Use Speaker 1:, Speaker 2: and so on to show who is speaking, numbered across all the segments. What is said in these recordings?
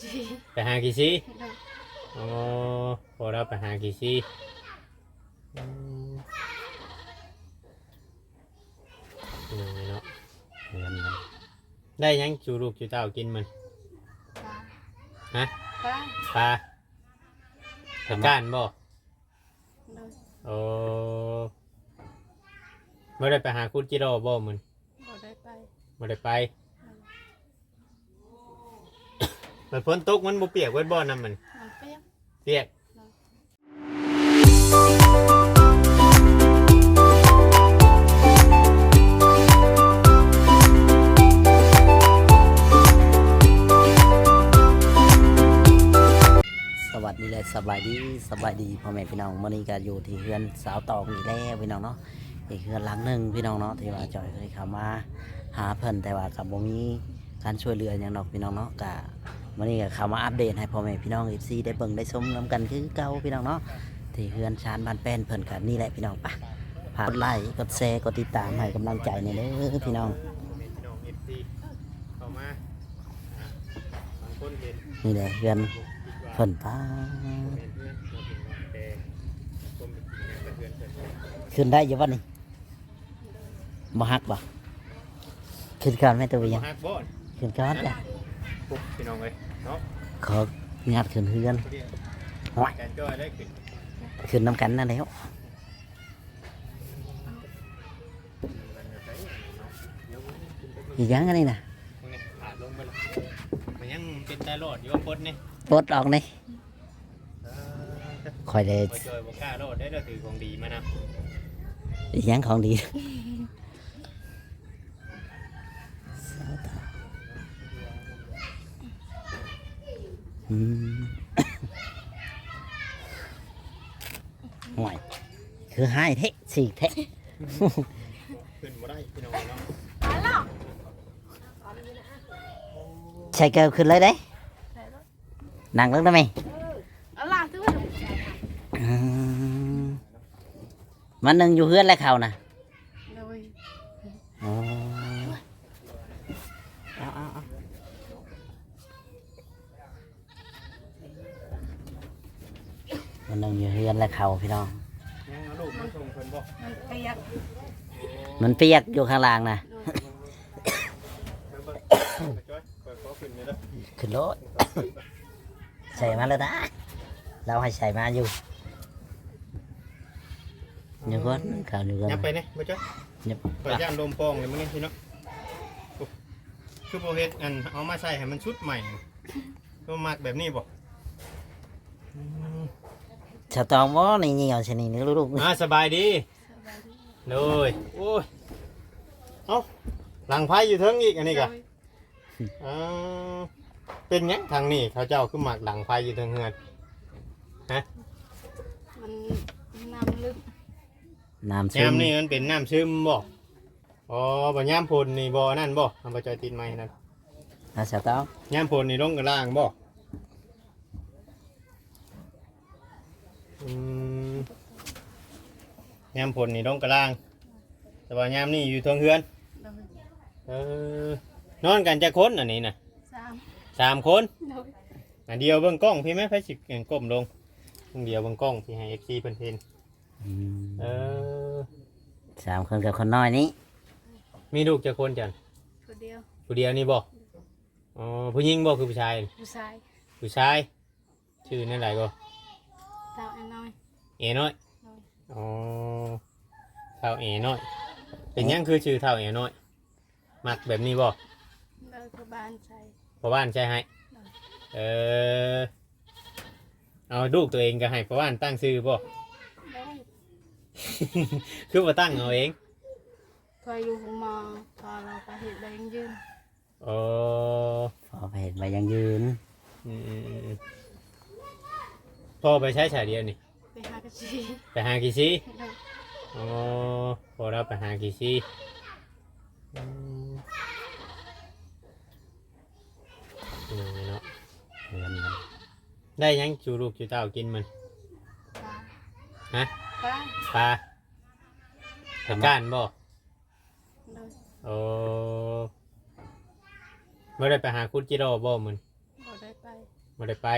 Speaker 1: ชี
Speaker 2: ไปหากี่ซี
Speaker 1: โดย
Speaker 2: อ๋อพอเราไปหากี่ซีอืมเป็นยังไงเนาะ
Speaker 3: เฮือนมัน
Speaker 2: ได้หยังจูลูกจูเต้ากินมัน
Speaker 1: ปลา
Speaker 2: ฮะ
Speaker 1: ปลา
Speaker 2: ปลาตะก้านบ่
Speaker 1: โดย
Speaker 2: โอ้ไม่ได้ไปหาคุณจิโร่บ่มัน
Speaker 1: บ่ได้ไป
Speaker 2: ไม่ได้ไป มันฝนตกมันบ่เปียกเว้ยบ่น้ำมัน
Speaker 1: มันเปรี้ยว
Speaker 2: เปียก
Speaker 3: สวัสดีและสบายดีสบายดีพ่อแม่พี่น้องมื่อนี้ก็อยู่ที่เฮือนสาวตองอีกแล้วพี่น้องเนาะอีกเฮือนหลังหนึ่งพี่น้องเนาะที่ว่าจอยเคยเข้ามาหาเพิ่นแต่ว่ากับบ่มีการช่วยเหลืออย่างดอกพี่น้องเนาะก็ มื่อนี้ก็เข้ามาอัปเดตให้พ่อแม่พี่น้อง FC ได้เบิ่งได้ชมนํกันคือเก่าพี่น้องเนาะที่เฮือนชานบ้านแป้นเพิ่นก็นี่แหละพี่น้องปะฝากกดไลค์กดแชร์กดติดตามให้กำลังใจในอยเด้อพี่น้อง
Speaker 2: พี่น้อง FC เข้ามาอ่าบางคนเห็น
Speaker 3: นี่แหละเฮือน
Speaker 2: คิดว่า
Speaker 3: เพิ่นป้า
Speaker 2: เป็นเพื่อนเราถึงว่าแต่คนเป็นจริงเนี่ยเป็นเพื่อนเพิ่น
Speaker 3: ขึ้นได้อยู่บ่นี่บ่ฮักบ่ขึ้นก่อนแม่ตัว
Speaker 2: บ่
Speaker 3: ยัง
Speaker 2: ฮักบ่น
Speaker 3: ขึ้นก่อนจ้ะ
Speaker 2: ปุ๊บพี่น้องเอ้ยเนาะ
Speaker 3: ของัดขึ้นเฮือน
Speaker 2: เรียก
Speaker 3: โอ้ย
Speaker 2: การจ้อยได้ขึ้น
Speaker 3: ขึ้นน้ำกันนั่นแหล้ว
Speaker 2: มันจะใช้อย่างนี้เนาะเดี๋ยวมันขึ้นไป
Speaker 3: อีกอยังอันนี้นะ
Speaker 2: มึงเนี่ยขาดลงไปและมันยังเป็นแต่โลดอยู่ว่าปดนี่
Speaker 3: ปลดออกนี่
Speaker 2: เออ
Speaker 3: คอยได้
Speaker 2: บ่จอยบ่กล้าโลดได้เราถือของดีมานำ
Speaker 3: อีกอยังของดี ห่วยคือให้เทะสี่เทะ
Speaker 2: ขึ้นบ่ได้พี่น้องเนาะ
Speaker 3: ใช้เกลียวขึ้นเลยได้
Speaker 1: ใส่รถ
Speaker 3: นั่งลงได้ไหม
Speaker 1: เอาล่ะทุกคน
Speaker 3: อืมมันหนึ่งอยู่เฮือนแล้วเขานะ
Speaker 1: โดย
Speaker 3: อ๋อเอาเอาเอา มันหนึ่งอยู่เฮือนแล้วเขาพี่น้อง
Speaker 2: ยังเอาลูกมาส่งเพิ่นบ่
Speaker 1: มันเปียก
Speaker 3: มันเปียกอยู่ข้างล่างนะ
Speaker 1: โดย
Speaker 2: เพิ่นบ่ไปจ้อยเปิดขอขึ้นนี่เด้อ
Speaker 3: ขึ้นรถ ใส่มาแล้วนะ เราให้ใส่มาอยู่เดี๋ยวก่อนข่าวเดี๋ยวก่อน
Speaker 2: ยับไปนี่บ่จ้อย
Speaker 3: ยับ
Speaker 2: เปิดย่านลมโปองเลยมื้อนี้พี่น้องโอ้คือบ่เฮ็ดอันเอามาใส่ให้มันชุดใหม่ก็มักแบบนี้บ่อืม
Speaker 3: ชาวตองว่านี่เหี่ยวชนิดนี้ลูก
Speaker 2: อ่าสบายดี
Speaker 1: สบายดี
Speaker 2: เลยโอ้ยเอาหลังไพ่อยู่เทิงอีกอันนี้กะ
Speaker 1: โดย
Speaker 2: อ่าเป็นหยังทางนี้เขาเจ้าขึ้นหมักหลังไพ่อยู่เทิงเฮือน
Speaker 1: มันน้ำลึก
Speaker 3: ๆน้ำซึ
Speaker 2: ยามมนี่มันเป็นน้ำซึมบ่อ๋อบ่ยามพลนี่บ่นั่นบ่ทำประจอยติดไม้นั่น
Speaker 3: นะชาวตอง
Speaker 2: ยามพลนี่ลงกับล่างบ่ อืมยามพลนี่ลงกับล่าง แต่ว่ายามนี่อยู่เทิงเฮือน
Speaker 1: โดย
Speaker 2: เออนอนกันจะคนอันนี้นะ
Speaker 1: สาม
Speaker 2: สามคน
Speaker 1: โดย
Speaker 2: อันเดียวเบื้องกล้องพี่แม่ไฟสิก้มลงอันเดียวเบื้องกล้องพี่ให้เอฟซีเพิ่นเห็น
Speaker 3: อืม
Speaker 2: เออ
Speaker 3: สามคนกับคนน้อยนี้
Speaker 2: มีลูกจะคนจัน
Speaker 1: คนเดียว
Speaker 2: ผู้เดียวนี่บ่อ๋อผู้หญิงบ่คือผู้ชาย
Speaker 1: ผู้ชาย
Speaker 2: ผู้ชายชื่อนั่นไรก็
Speaker 1: เต่าไอ้น้อย
Speaker 2: เอน้อย
Speaker 1: โดย
Speaker 2: อ๋อเท่าเอน้อย เป็นหยังคือชื่อเท่าเอน้อย มักแบบนี้บ่
Speaker 1: โดยพระบ้านใส่
Speaker 2: พ่อบ้านใช่ให้เออเอาลูกตัวเองก็ให้พ่อบ้านตั้งชื่อบ่
Speaker 1: โดย
Speaker 2: คือบ่ตั้งเอาเอง
Speaker 1: พออยู่หงมอพอเราไปเห็นแดงยืน
Speaker 2: อ๋อ
Speaker 3: พอไปเห็นใบยังยืน
Speaker 2: อืมอืมอืม พ่อไปใช้ฉายเดียวนี่
Speaker 1: ไปหากระชี
Speaker 2: ไปหากี่ซี
Speaker 1: โดย
Speaker 2: อ๋อพอเราไปหากี่ซีอืมเป็นยังไงเนาะ
Speaker 3: เฮือนมัน
Speaker 2: ได้หยังจูลูกจูเต้ากินมัน
Speaker 1: ปลา
Speaker 2: ฮะ
Speaker 1: ปลา
Speaker 2: ปลาตะก้านบ่
Speaker 1: โดย
Speaker 2: โอ้ไม่ได้ไปหาคุณจิโร่บ่มัน
Speaker 1: บ่ได้ได้ไป
Speaker 2: บ่ได้ไป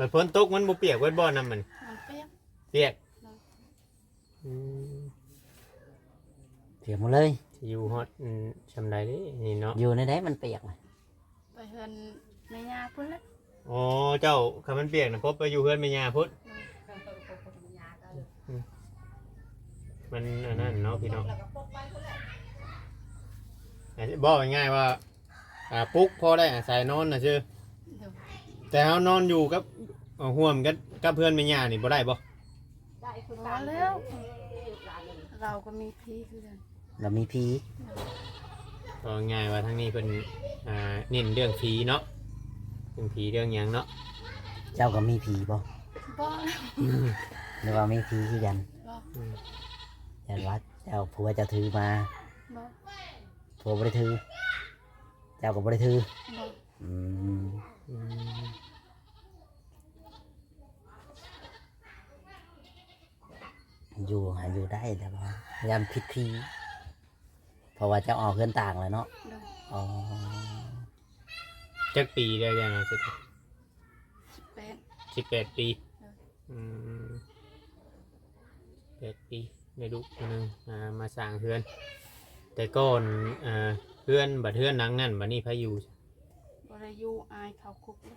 Speaker 2: มันฝนตกมันบ่เปียกเว้ยบ่น้ำมัน
Speaker 1: มันเปียก
Speaker 2: เปียก
Speaker 1: เนาะ
Speaker 2: อืม
Speaker 3: เปียกหมดเลย
Speaker 2: สิอยู่ฮอดอืมชำใดเด้นี่เนาะ
Speaker 3: อยู่ในไหนมันเปียกน่ะ
Speaker 1: ไปเฮือนแม่ย่าพุ่นละ
Speaker 2: อ๋อเจ้าคำมันเปียกนะพบไปอยู่เพื่อนแม่ยาพุทธมันอันนั้นเนาะพี่น้องอาจจะบอกง่ายๆว่าอ่าปุ๊กพอได้อาศัยนอนนะชื่อ
Speaker 1: เดี๋ยว
Speaker 2: แต่เขานอนอยู่กับเอาห่วมกับกับเพื่อนแม่ยานี่บ่ได้บ่
Speaker 1: พอแล้วเราก็มีพี่คือกัน
Speaker 3: เรามีผี
Speaker 2: ก็ง่ายว่าทั้งนี้เป็นอ่าเน้นเรื่องผีเนาะเรื่องผีเรื่องหยังเนาะ
Speaker 3: เจ้าก็มีผีบ่
Speaker 1: บ่
Speaker 3: หรือว่ามีผีคือกัน
Speaker 1: บ่
Speaker 2: อืม
Speaker 3: ยันว่าเจ้าผัวเจะถือมา
Speaker 1: บ่
Speaker 3: ผัวบ่ได้ถือ เจ้าก็บ่ได้ถือ
Speaker 1: บ่
Speaker 3: อืม
Speaker 2: อืม
Speaker 3: อยู่หาอยู่ได้แต่ว่ายามผิดผีเพราะว่าเจะออกเกินต่างเลยเนาะ
Speaker 1: เดี๋ยว
Speaker 3: อ๋อ
Speaker 2: จักปีได้ยังเนาะ
Speaker 1: เป็น
Speaker 2: สิบแปดปี
Speaker 1: เออ
Speaker 2: อืมแปดปีในลูกคนหนึงอ่ามาสร้างเพื่อน แต่ก่อนอ่าเพื่อนบัดเพื่อนหนังนั่นบัดนี้พายุ
Speaker 1: บ่ได้อยู่อายเขาคุกแล้ว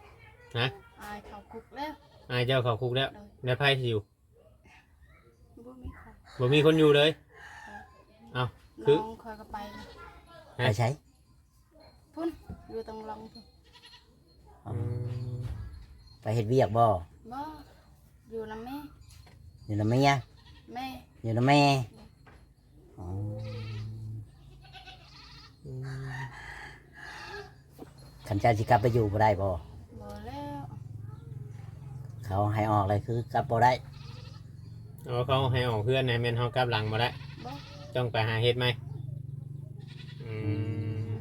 Speaker 2: ฮะ
Speaker 1: อายเขาคุกแล้ว
Speaker 2: อายเจ้าเขาคุกแล้ว
Speaker 1: เดี๋ยว
Speaker 2: แล้วไพ่อยู่
Speaker 1: บ่มีใคร
Speaker 2: บ่มีคนอยู่เลย เอ้าคือ
Speaker 1: น้องคอยก็ไปเลย
Speaker 3: ไปใช้
Speaker 1: พุ่นอยู่ตรงลองพุ่น
Speaker 3: อ๋อไปเฮ็ดเวียกบ่
Speaker 1: บ่อยู่นำแม่
Speaker 3: อยู่นำแม่
Speaker 1: แม่
Speaker 3: อยู่นำแม่อ๋อ
Speaker 2: อื
Speaker 3: ขันเจ้าสิกลับไปอยู่บ่ได้บ่
Speaker 1: บ่แล้ว
Speaker 3: เขาให้ออกเลยคือกลับบ่ได้
Speaker 2: เอาเขาให้ออกเพื่อนในเมนเขากลับหลังมาได้
Speaker 1: บ่
Speaker 2: ต้องไปหาเฮ็ดไหมอืม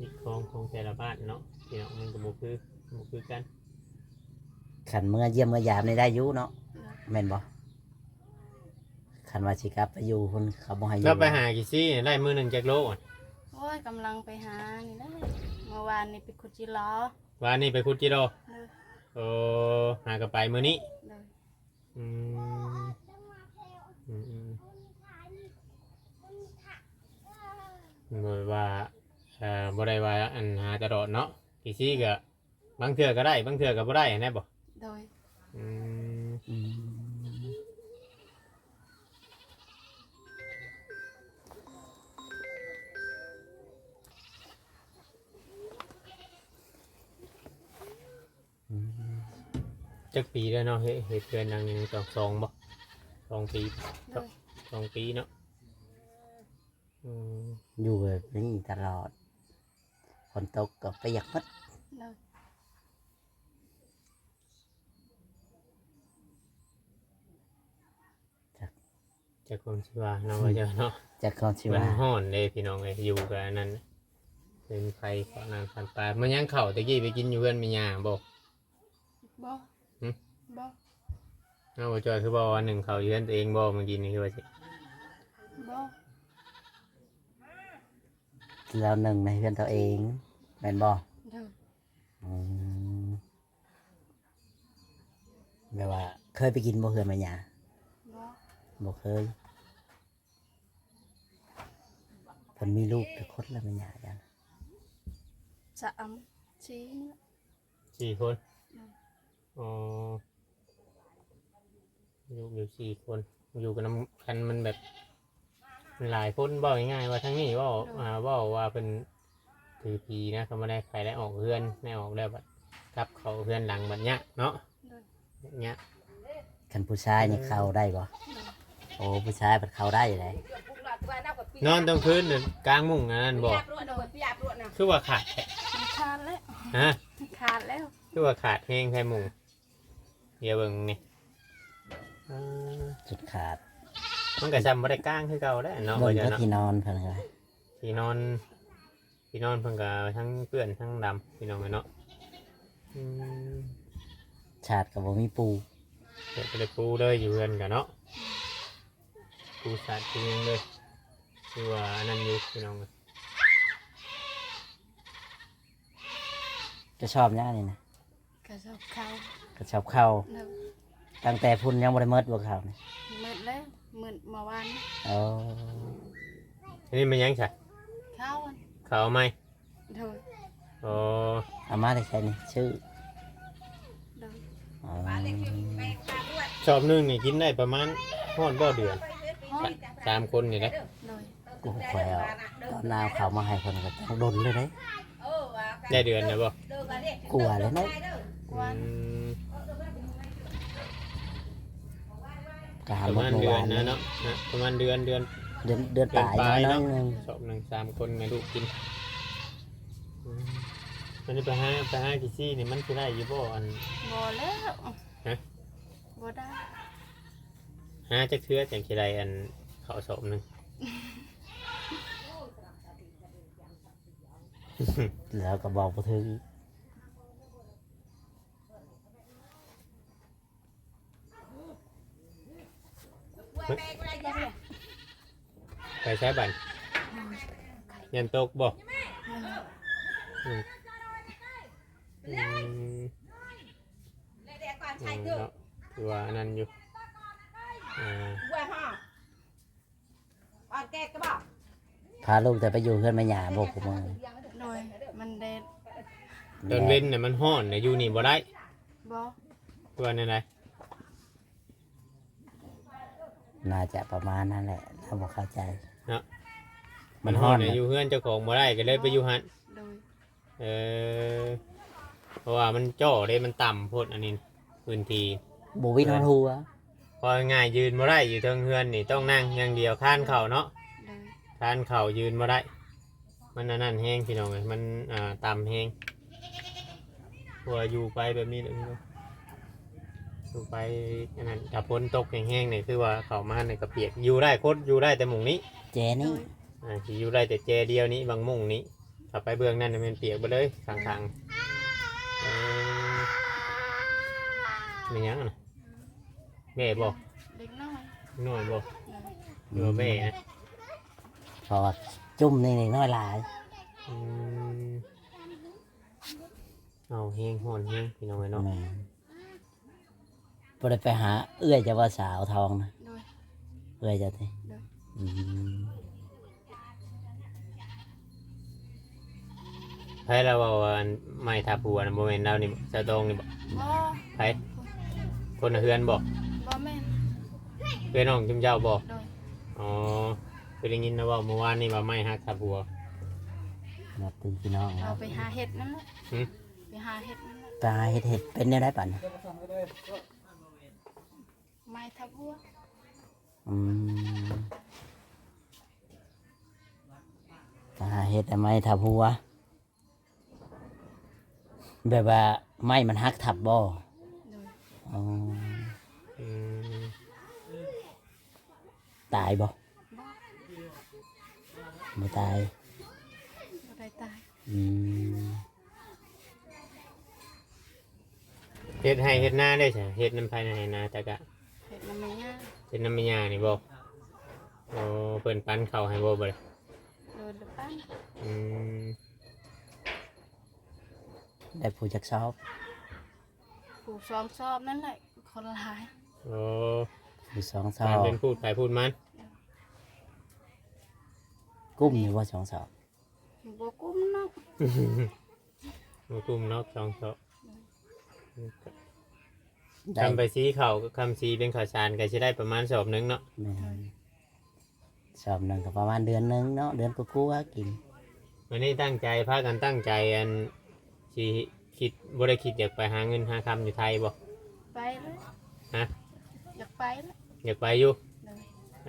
Speaker 2: อีกของของแต่ละบ้านเนาะพี่น้องมันก็บ่คือบ่คือกัน
Speaker 3: ขันเมื่อเยี่ยมเมื่อยามนี่ได้อยู่เนาะ
Speaker 1: เดี๋ยว
Speaker 3: แม่นบ่ขันว่าสิกลับไปอยู่คนเขาบ่ให้อยู่
Speaker 2: ก็ไปหากี่ซี่ได้มือหนึ่งจากโลอะ
Speaker 1: โอ้ยกำลังไปหานี่แหละเมื่อวานนี่ไปขุดจิล้อ
Speaker 2: วันนี้ไปคุดจิโร่
Speaker 1: เด้อ
Speaker 2: โอ้หากระไปมือนี้
Speaker 1: เด้อ
Speaker 2: อืมอืมอืมบ่ว่าเอ่อบ่ได้ว่าอันหาตลอดเนาะกี่ซี่ก็บางเทื่อก็ได้บางเทื่อก็บ่ได้แน่บ่ จักปีแล้วเนาะเฮ็ดเฮ็ดเดือนหนึงสองสองบ่สองปี
Speaker 1: โดย
Speaker 2: สองปีเนาะอืม
Speaker 3: อยู่แบบนี้ตลอดฝนตกก็เปียกหมด
Speaker 1: โดย
Speaker 2: จากคนสิว่าเนาะว่าจะเนาะ
Speaker 3: จากความชิ
Speaker 2: มัน
Speaker 3: ว่า
Speaker 2: ห้อนเลยพี่น้องเลยอยู่กับอันนั้นเป็นไฟขอนานพันปลายมันยังเข่าตะกี้ไปกินอยู่เพื่อนมียาบอก
Speaker 1: บ่
Speaker 2: หึ
Speaker 1: บ่
Speaker 2: เอาบ่จอยคือบอกว่าหนึ่งเขาอยู่เพื่อนตัวเองบอกเมื่อกี้นี่คือว่าสิ
Speaker 1: บ่
Speaker 3: แล้วหนึ่งในเพื่อนตัวเองแม่นบ่
Speaker 1: โดย
Speaker 3: อืมแบบว่า เคยไปกินบ่เพื่อนมาหยา
Speaker 1: บ่
Speaker 3: บ่เคยเพิ่นมีลูกทุกคนแล้วมาหยาจัง
Speaker 1: จะอำชี้นี่แหละ
Speaker 2: สี่คนอ๋อ อยู่อยู่สี่คน อยู่กันน้ำคันมันแบบมันหลายคนบอกง่ายๆว่าทั้งนี้ว่าอ่าว่าว่าเป็นถือพีนะเขาไม่ได้ใครได้ออกเพื่อนได้ออกแล้วแบบกลับเขาเพื่อนหลังแบบเนี้ยเนาะ
Speaker 1: โดย
Speaker 2: แบบเนี้ย
Speaker 3: คันผู้ชายนี่เข้าได้บ่
Speaker 1: โดย
Speaker 3: โอ้ผู้ชายเพิ่นเข้าได้เลย
Speaker 2: นอนตรงคืนหรือกลางมุ้งอันนั้นบอกคือว่าขาดแท้
Speaker 1: มันขาดแล้ว
Speaker 2: ฮะ
Speaker 1: มันขาดแล้ว
Speaker 2: คือว่าขาดเพลงแค่มุ้งเดี๋ยวเบิ่งนี่ อ่า
Speaker 3: สุดขาด
Speaker 2: มันก็จำบ่ได้กลางคือเก่าแล้วเนาะ
Speaker 3: เบิ่
Speaker 2: ว่างจะ
Speaker 3: ก็
Speaker 2: เนาะ
Speaker 3: ที่นอนเพิ่นก็
Speaker 2: ที่นอนที่นอนเพิ่นก็ทั้งเปื้อนทั้งดำพี่น้องเอ้ยเนาะอืม
Speaker 3: ชาติก็บ่มีปู
Speaker 2: เดี๋ยวไปเลยปูเลยอยู่เรือนกันเนาะปูสัตว์ปูหยังเลยคือว่าอันนั้นอยู่พี่น้องเอ้ย
Speaker 3: จะชอบย่านี่นะ
Speaker 1: กระสอบข้าว
Speaker 3: ก็ชอบข้าว
Speaker 1: เดิน
Speaker 3: ตั้งแต่พุ่นยังบ่ได้เมิดบ่ข้าวนี่
Speaker 1: มืดแล้วมืดเมื่อวาน
Speaker 3: โอ้
Speaker 2: อันนี้มันยังใช่
Speaker 1: ข้าวอะ
Speaker 2: เขาเอาไหม
Speaker 1: เดิน
Speaker 2: โอ้
Speaker 3: อามาได้ใช่นี่ชื่อ
Speaker 1: เดิน
Speaker 3: อ๋อ
Speaker 2: ชอบนึ่งนี่กินได้ประมาณห้อนบ่เดือน
Speaker 1: ห้อง
Speaker 2: สามคนนี่แหละ
Speaker 1: เดิน
Speaker 3: กูคอยเอาตอนหนาวเขามาให้คนก็ต้องดนเลยเด้
Speaker 2: ได้เดือนนะบ่
Speaker 3: กลัวเลยเด้
Speaker 1: วัน
Speaker 2: อืม
Speaker 3: กหา
Speaker 2: ประ
Speaker 3: หมด
Speaker 2: มาณ
Speaker 3: เมื่อ
Speaker 2: เดือ
Speaker 3: วานน
Speaker 2: นะ
Speaker 3: นี่
Speaker 2: เนาะนะประมาณเดือนเดือน
Speaker 3: เดือนเดือน
Speaker 2: เดือน
Speaker 3: ตาย
Speaker 2: ปลาย
Speaker 3: น้อย
Speaker 2: เนาะ
Speaker 3: ๆนึง
Speaker 2: ชอบหนึ่งสามคนไม่ลูกกินอืมอันนี้ไปหาไปหากี่ซี่นี่มันคือได้อยู่บ่อัน
Speaker 1: บ่แล้ว
Speaker 2: ฮะ
Speaker 1: บ่ได้
Speaker 2: หาจักเทือจังสิได้อันเขาสอบหนึง
Speaker 3: แล้วก็บอกบ่ถึง
Speaker 2: ไปใช้บัตรยันตกบ่
Speaker 1: เดิน
Speaker 2: อืมอืมเนาะคือว่าอันนั้นอยู่อ่า
Speaker 3: พาลูกแต่ไปอยู่เพื่อนแม่หยาบอกกูมึง
Speaker 1: โดยมันเด็ด
Speaker 2: ตอนเว้นเนี่ยมันห้อนเนี่ยอยู่นี่บ่ได้
Speaker 1: บ่
Speaker 2: คือว่านั่นไง
Speaker 3: น่าจะประมาณนั้นแหละถ้าบอกเข้าใจ
Speaker 2: มันห้อนเนี่ยอยู่เพื่อนเจ้าของบ่ได้ก็เลยไปอยู่หัน
Speaker 1: โดย
Speaker 2: เออเพราะว่ามันจ่อเลยมันต่ำโพดอันนี้พื้นที่
Speaker 3: บวินฮอนหัว
Speaker 2: พอง่ายยืนบ่ได้อยู่เทิงเฮือนนี่ต้องนั่งอย่างเดียวข้านเข่าเนาะ
Speaker 1: โดย
Speaker 2: ข้านเข่ายืนบ่ได้ มันอันนั่นแห้งพี่น้องเลยมันอ่าต่ำแห้งเพราะว่าอยู่ไปแบบนี้เลยพี่น้อง อยู่ไปอันนั้นถ้าฝนตกแห้งๆเนี่ยคือว่าเขามาเนี่ยก็เปียกอยู่ได้โคตรอยู่ได้แต่หมุงนี้
Speaker 3: เจนี่
Speaker 2: อ่าสิอยู่ได้แต่เจเดียวนี้บางมุงนี้ถ้าไปเบื้องนั้นน่ะมันเปียกไปเลยข้างๆเออไม่ยังอะนะแม่บอก
Speaker 1: เด็กน้อย
Speaker 2: หน่อยบอก
Speaker 1: โดย
Speaker 2: อยู่ว่าแม่นะ
Speaker 3: เพราะว่าจุ่มนี่นี่น้อยหลาย
Speaker 2: อืมเอาแห้งห่อนแห้งพี่น้องไอ้เนาะ
Speaker 3: แม่ บ่ได้ไปหา เอื้อยจะว่าสาวทองนะ
Speaker 1: โดย
Speaker 3: เอื้อยจะที
Speaker 1: เด้อ
Speaker 3: อืม
Speaker 2: ไพ่เราเอาอันไม้ทับหัวนะโมเมนต์เรานี่บ่เจะตรงนี่บอก
Speaker 1: บ่
Speaker 2: ไพ่คนน่ะเฮือนบอก
Speaker 1: บ่แม่น
Speaker 2: เพื่อนน้องจุมเจ้าบอก
Speaker 1: โดย
Speaker 2: อ๋อเคยได้ยินนะว่าเมื่อวานนี่ว่าไม้หักทับหัว
Speaker 3: มาตีพี่น้อง
Speaker 1: เอา
Speaker 3: เรา
Speaker 1: ไปหาเห็ดนั่นแหละ
Speaker 2: หืม
Speaker 1: ไปหาเห็ดนั่นแหละ
Speaker 3: ตายเห็ดเห็ดเป็นเนี่ยได้ป่ะเนี่ย
Speaker 1: ไม้ทับหัว
Speaker 3: อืมตายเห็ดทำไมทับหัว แบบว่าไม้มันหักทับบ่
Speaker 1: โดย
Speaker 3: อ๋อ
Speaker 2: อืม
Speaker 3: ตายบ่
Speaker 1: บ่
Speaker 3: ไม่ตาย
Speaker 1: บ่ได้ตาย
Speaker 3: อืม
Speaker 2: เฮ็ดให้เฮ็ดหน้าได้ใช่เฮ็ดน้ำภายในให้นาแต่กะ
Speaker 1: เห็ดมันไม่ง่าย
Speaker 2: เฮ็ดน้ำมันยานี่บ่โอ้เพิ่นปั้นเข้าวให้บ่บ่เลย
Speaker 1: โดยละปั้น
Speaker 2: อืม
Speaker 3: ได้ผู้จักชอบ
Speaker 1: ผูกซ้อมซอบนั่นแหละคนละหลาย
Speaker 2: โอ้
Speaker 3: ผู้สองชอ
Speaker 2: การ
Speaker 3: บ
Speaker 2: เป็นพูดไปพูดมัน
Speaker 3: กุ้มอยู่ว่าสองชอบ
Speaker 1: บ่กุ้มเนาะ
Speaker 2: มากลุ่มนอกสองเสาะ
Speaker 3: ได้
Speaker 2: ทำไปซีเขาก็คำซีเป็นข่าวสารก็จะได้ประมาณสอบหนึงเนาะ
Speaker 3: แม่นชอบหนึ่งก็ประมาณเดือนหนึงเนาะเดือนกูๆว่ากิน
Speaker 2: วันนี้ตั้งใจพากันตั้งใจอันสีคิดบ่ได้คิดอยากไปหาเงินหาคำอยู่ไทยบ่
Speaker 1: ไปเลย
Speaker 2: ฮะ
Speaker 1: อยากไปเลย
Speaker 2: อยากไปอยู่
Speaker 1: โดย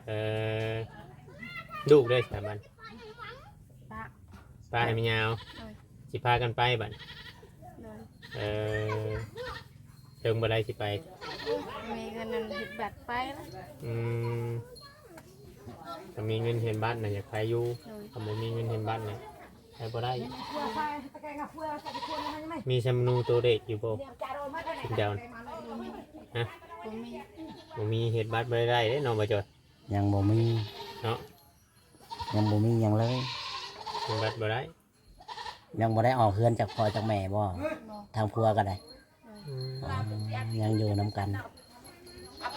Speaker 2: เออลูกได้สามบัน
Speaker 1: ปะ
Speaker 2: ป้าให้มันยาว
Speaker 1: โดย
Speaker 2: สิพากันไปบัด
Speaker 1: โดย
Speaker 2: เออ เติมบ่ได้สิไป
Speaker 1: มีเงินนั้นเห็ดบัตรไปแล้ว
Speaker 2: อืมถ้ามีเงินเห็นบ้านน่ะอยากไปอยู่
Speaker 1: โดย
Speaker 2: ถ้าบ่มีเงินเห็นบ้านน่ะไปบ่ได้ มีชำนูตัวเด็กอยู่บ่คุณเจ้าน่ะ
Speaker 1: บ่มี
Speaker 2: บ่มีเห็ดบัตรบ่ได้เด้น้องบ่จอย
Speaker 3: ยังบ่มี
Speaker 2: เนาะ
Speaker 3: ยังบ่มีหยังเลย
Speaker 2: เห็ดบัตรบ่ได้
Speaker 3: ยังบ่ได้ออกเฮือนจากพ่อจากแม่บ่
Speaker 1: บอก
Speaker 3: ทางพัวก็ได้
Speaker 2: อืม
Speaker 3: อ๋อ ยังอยู่นํกัน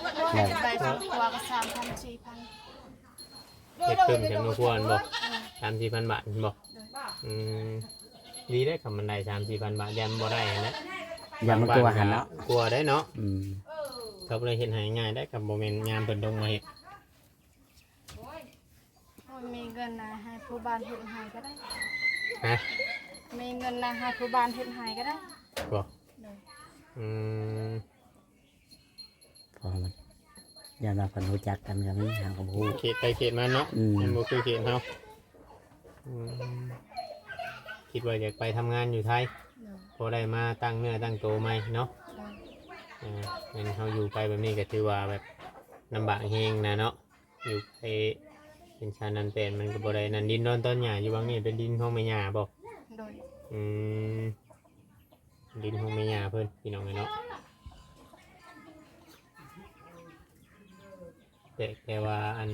Speaker 1: ว่าจะไปทำครัวก็สามพันสี่พัน
Speaker 2: เฮ็ดเพิ่มจำนวนควรบ่สามสี่พันบาทบ่อืมดีได้คำมันได้สามสี่พันบาทยันบ่ได้นะ
Speaker 3: อย่ามันกลัวหันเนาะ
Speaker 2: กลัวได้เนาะ
Speaker 3: อืม
Speaker 2: เขาเลยเห็นหายง่ายได้กับโมเมนต์ยามเปิดดงมาเห็น
Speaker 1: โอ้ยมีเงินนะให้ผู้บ้านเห็นหายก็ได้
Speaker 2: ฮะ
Speaker 1: มีเงินนะให้ผู้บ้านเห็นหายก็ได้
Speaker 2: บ่
Speaker 1: เลย
Speaker 2: อืม
Speaker 3: พอมันอย่ามาเพิ่นรู้จักกันก็มีหางกับฮู้
Speaker 2: เขตไปเขตมาเนาะ
Speaker 3: อืม
Speaker 2: มันบ่คือเขตเฮาอืมคิดว่าอยากไปทำงานอยู่ไทย
Speaker 1: เลย
Speaker 2: พอได้มาตั้งเนื้อตั้งตัวใหม่เนาะ
Speaker 1: เลย
Speaker 2: อ่างั้นเขาอยู่ไปแบบนี้ก็ถือว่าแบบลำบากเฮงนะเนาะอยู่ไปเป็นชานันเป็นมันก็บ่ได้นันดินนอนต้นหญ้าอยู่บางนี่เป็นดินของแม่หญ้าบ่
Speaker 1: โดย
Speaker 2: อืม ดินของแม่ยาเพิ่นพี่น้องไงเนาะแต่แต่ว่าอัน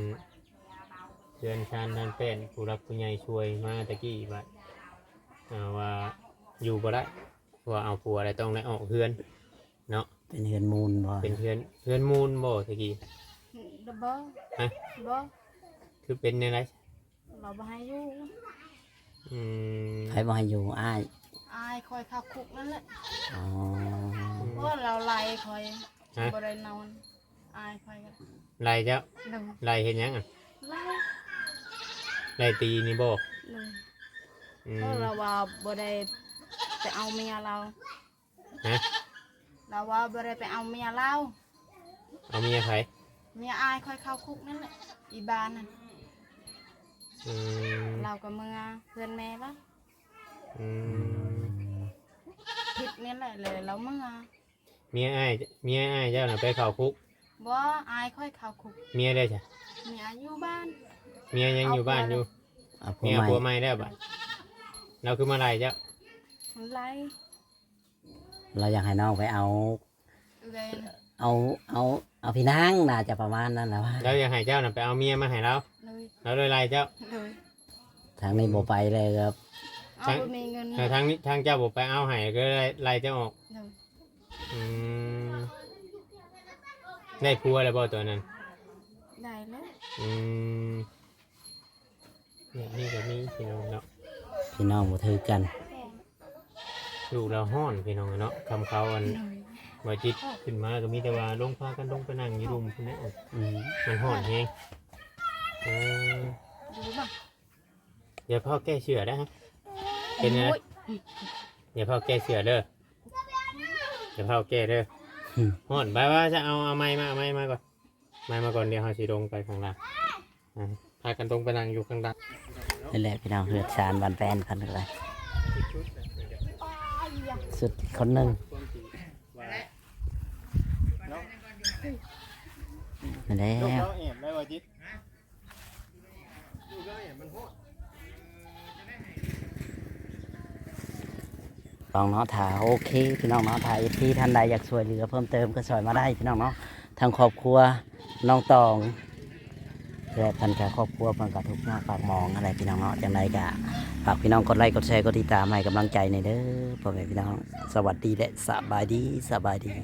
Speaker 2: เดือนชานนั่นเป็นผู้รับผู้ใหญ่ช่วยมาตะกี้ว่าอ่าว่าอยู่บ่ได้ว่าเอาผัวอะไรต้องได้ออกเพื่อนเนาะ
Speaker 3: เป็นเฮือนมูลบ่
Speaker 2: เป็นเพื่อนเพื่อนมูลบ่ตะกี้
Speaker 1: ดับเบิ้ล
Speaker 2: ฮะ
Speaker 1: บ่
Speaker 2: คือเป็นในไร
Speaker 1: เราบ่ให้อยู่
Speaker 2: อืม
Speaker 3: ใครบ่ให้อยู่อ้าย
Speaker 1: อาย คอยเข้าคุกนั่นแหละ
Speaker 3: อ๋อ
Speaker 1: เพราะว่าเราไล่คอย
Speaker 2: ฮะ
Speaker 1: บ่ได้นอนอายคอยกัน
Speaker 2: ไล่เจ้า
Speaker 1: หนึ่ง
Speaker 2: ไล่เห็นยังอะ
Speaker 1: ไล่
Speaker 2: ไล่ตีนี่บ่
Speaker 1: หนึ่ง
Speaker 2: อื
Speaker 1: เพ
Speaker 2: ม
Speaker 1: ราะเราว่าบ่ได้ไปเอาเมียเรา
Speaker 2: ฮะ
Speaker 1: เราว่าบ่ได้ไปเอาเมียเรา
Speaker 2: เอาเมียไผ
Speaker 1: เมียอายคอยเข้าคุกนั่นแหละอีบ้านนั่น
Speaker 2: อืม
Speaker 1: เราก็เมื่อเพื่อนแม่ละ
Speaker 2: อืม
Speaker 1: ผิดนี่แหละเลยเราเมื่อ
Speaker 2: เมียอ้ายเมียอ้ายเจ้าน่ะไปเข้าคุก
Speaker 1: บ่อายค่อยเข้าคุก
Speaker 2: เมียได้จ้ะ
Speaker 1: เมียอยู่บ้าน
Speaker 2: เมียยังอยู่บ้านอยู่
Speaker 3: เอาผัว
Speaker 2: เมีย
Speaker 3: ใหม่
Speaker 2: ผัวใหม่ได้บ่ะเราคือมาไล่เจ้า
Speaker 1: ไล่
Speaker 3: เราอยากให้น้องไปเอา
Speaker 1: เลยนะ
Speaker 3: เอาเอาเอาพี่นางน่าจะประมาณนั้นแหละว่า
Speaker 2: เราอยากให้เจ้าน่ะไปเอาเมียมาให้เรา
Speaker 1: เลย
Speaker 2: เราเลยไล่เจ้า
Speaker 1: เลย
Speaker 3: ทางนี้บ่ไปเลยครับ
Speaker 1: เอา
Speaker 2: ใช่
Speaker 1: บ่มีเงิน
Speaker 2: แต่ทางนี้ทางเจ้าบอกไปเอาให้ก็เลยไล่เจ้าออก
Speaker 1: เลย
Speaker 2: อืมได้ผัวแล้วบ่ตัวนั้น
Speaker 1: ได้แล้ว
Speaker 2: อืมเนี่ยนี่ก็มีพี่น้องเนาะ
Speaker 3: พี่น้องบ่ถือกัน
Speaker 2: ลูกเราห้อนพี่น้องเนาะคำเขาอัน
Speaker 1: เลย
Speaker 2: ว่าจิตขึ้นมาก็มีแต่ว่าลงพากันลงไปนั่งอยู่รุมพุ่นแหละ
Speaker 3: อืม
Speaker 2: มันห้อนแฮงเออ
Speaker 1: ดูบ่
Speaker 2: เดี๋ยวพ่อแก้เชือได้ฮะ เป็นไง
Speaker 1: โอ้ย
Speaker 2: เดี๋ยวพ่อแก้เชือเด้อเดี๋ยวพ่อแก้เด้อ
Speaker 3: อืม
Speaker 2: ห้อนไปว่าจะเอาเอาไม้มาเอาไม้มาก่อนไม้มาก่อนเดี๋ยวเราสิลงไปข้างล่างอ่าพากันตรงไปนั่งอยู่ข้างล่าง
Speaker 3: นั่นแหละพี่น้องเฮือดชานบ้านแฟนกันเลยสุดคนหนึงนั่นแหละ
Speaker 2: ลูกเราแอบไล
Speaker 3: องเนาะถ้าโอเค พี่น้องเนาะถ้าที่ท่านใดอยากช่วยเหลือเพิ่มเติมก็ช่วยมาได้พี่น้องเนาะทางครอบครัวน้องตองและพันกับครอบครัวพันกับทุกหน้ากปากมองอะไรพี่น้องเนาะอย่างไดก็ฝากพี่น้องกดไลค์กดแชร์กดติดตามให้กำลังใจในเด้อพ่อแม่พี่น้องสวัสดีและสบายดีสบายดี